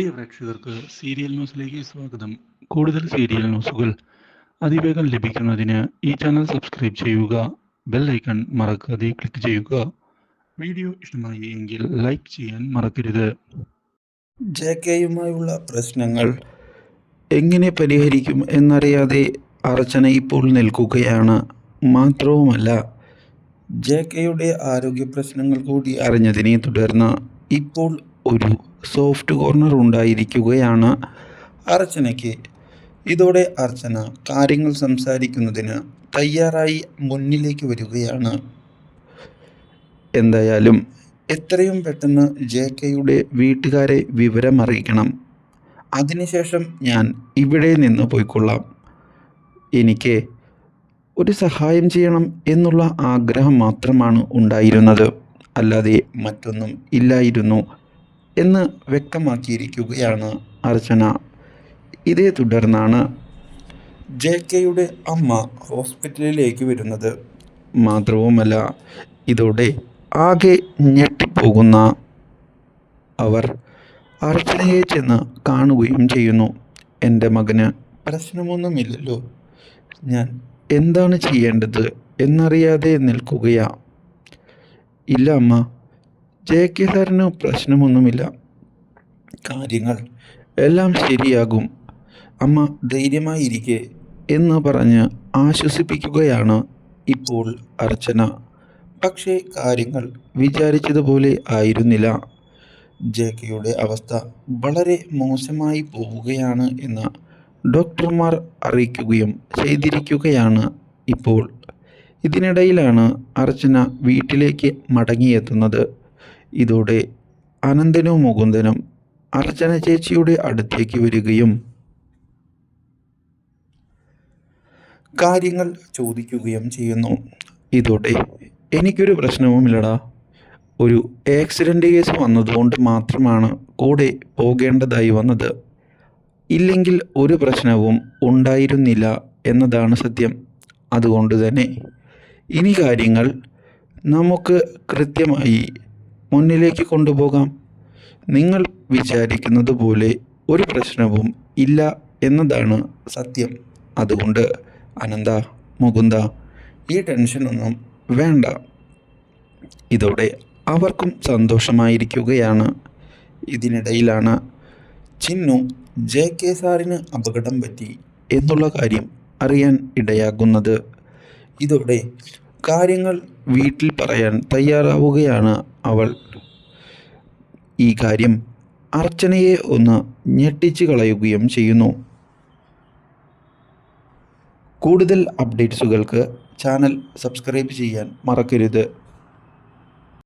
പ്രിയ പ്രേക്ഷകർക്ക് സീരിയൽ ന്യൂസിലേക്ക് സ്വാഗതം. കൂടുതൽ സീരിയൽ ന്യൂസുകൾ അതിവേഗം ലഭിക്കുന്നതിന് ഈ ചാനൽ സബ്സ്ക്രൈബ് ചെയ്യുക ബെൽ ഐക്കൺ മറക്കാതെ ക്ലിക്ക് ചെയ്യുക. വീഡിയോ ഇഷ്ടമായി എങ്കിൽ ലൈക്ക് ചെയ്യാൻ മറക്കരുത്. ജെ കെയുമായുള്ള പ്രശ്നങ്ങൾ എങ്ങനെ പരിഹരിക്കും എന്നറിയാതെ അർച്ചന ഇപ്പോൾ നിൽക്കുകയാണ്. മാത്രവുമല്ല ജെ കെയുടെ ആരോഗ്യ പ്രശ്നങ്ങൾ കൂടി അറിഞ്ഞതിനെ തുടർന്ന് ഇപ്പോൾ ഒരു സോഫ്റ്റ് കോർണർ ഉണ്ടായിരിക്കുകയാണ് അർച്ചനയ്ക്ക്. ഇതോടെ അർച്ചന കാര്യങ്ങൾ സംസാരിക്കുന്നതിന് തയ്യാറായി മുന്നിലേക്ക് വരികയാണ്. എന്തായാലും എത്രയും പെട്ടെന്ന് ജെ കെയുടെ വീട്ടുകാരെ വിവരമറിയിക്കണം. അതിനുശേഷം ഞാൻ ഇവിടെ നിന്ന് പോയിക്കൊള്ളാം. എനിക്ക് ഒരു സഹായം ചെയ്യണം എന്നുള്ള ആഗ്രഹം മാത്രമാണ് ഉണ്ടായിരുന്നത്. അല്ലാതെ മറ്റൊന്നും ഇല്ലായിരുന്നു. എന്ന് വ്യക്തമാക്കിയിരിക്കുകയാണ് അർച്ചന. ഇതേ തുടർന്നാണ് ജെ കെയുടെ അമ്മ ഹോസ്പിറ്റലിലേക്ക് വരുന്നത്. മാത്രവുമല്ല ഇതോടെ ആകെ ഞെട്ടിപ്പോകുന്ന അവർ അർച്ചനയെ ചെന്ന് കാണുകയും ചെയ്യുന്നു. എന്റെ മകന് പ്രശ്നമൊന്നുമില്ലല്ലോ. ഞാൻ എന്താണ് ചെയ്യേണ്ടത് എന്നറിയാതെ നിൽക്കുകയാ. ഇല്ല അമ്മ. ജെ കെ സാറിന് പ്രശ്നമൊന്നുമില്ല. കാര്യങ്ങൾ എല്ലാം ശരിയാകും. അമ്മ ധൈര്യമായിരിക്കെ എന്ന് പറഞ്ഞ് ആശ്വസിപ്പിക്കുകയാണ് ഇപ്പോൾ അർച്ചന. പക്ഷേ കാര്യങ്ങൾ വിചാരിച്ചതുപോലെ ആയിരുന്നില്ല. ജെ കെയുടെ അവസ്ഥ വളരെ മോശമായി പോവുകയാണ് എന്ന് ഡോക്ടർമാർ അറിയിക്കുകയും ചെയ്തിരിക്കുകയാണ് ഇപ്പോൾ. ഇതിനിടയിലാണ് അർച്ചന വീട്ടിലേക്ക് മടങ്ങിയെത്തുന്നത്. ഇതോടെ അനന്തനും മുകുന്ദനും അർച്ചന ചേച്ചിയുടെ അടുത്തേക്ക് വരികയും കാര്യങ്ങൾ ചോദിക്കുകയും ചെയ്യുന്നു. ഇതോടെ എനിക്കൊരു പ്രശ്നവുമില്ലടാ. ഒരു ആക്സിഡന്റ് കേസ് വന്നതുകൊണ്ട് മാത്രമാണ് കൂടെ പോകേണ്ടതായി വന്നത്. ഇല്ലെങ്കിൽ ഒരു പ്രശ്നവും ഉണ്ടായിരുന്നില്ല എന്നതാണ് സത്യം. അതുകൊണ്ട് തന്നെ ഇനി കാര്യങ്ങൾ നമുക്ക് കൃത്യമായി മുന്നിലേക്ക് കൊണ്ടുപോകാം. നിങ്ങൾ വിചാരിക്കുന്നത് പോലെ ഒരു പ്രശ്നവും ഇല്ല എന്നതാണ് സത്യം. അതുകൊണ്ട് അനന്ത മുകുന്ദ ഈ ടെൻഷനൊന്നും വേണ്ട. ഇതോടെ അവർക്കും സന്തോഷമായിരിക്കുകയാണ്. ഇതിനിടയിലാണ് ചിന്നു ജെ കെ സാറിന് അപകടം പറ്റി എന്നുള്ള കാര്യം അറിയാൻ ഇടയാകുന്നത്. ഇതോടെ കാര്യങ്ങൾ വീട്ടിൽ പറയാൻ തയ്യാറാവുകയാണ് അവൾ. ഈ കാര്യം അർച്ചനയെ ഒന്ന് ഞെട്ടിച്ച് കളയുകയും ചെയ്യുന്നു. കൂടുതൽ അപ്ഡേറ്റ്സുകൾക്ക് ചാനൽ സബ്സ്ക്രൈബ് ചെയ്യാൻ മറക്കരുത്.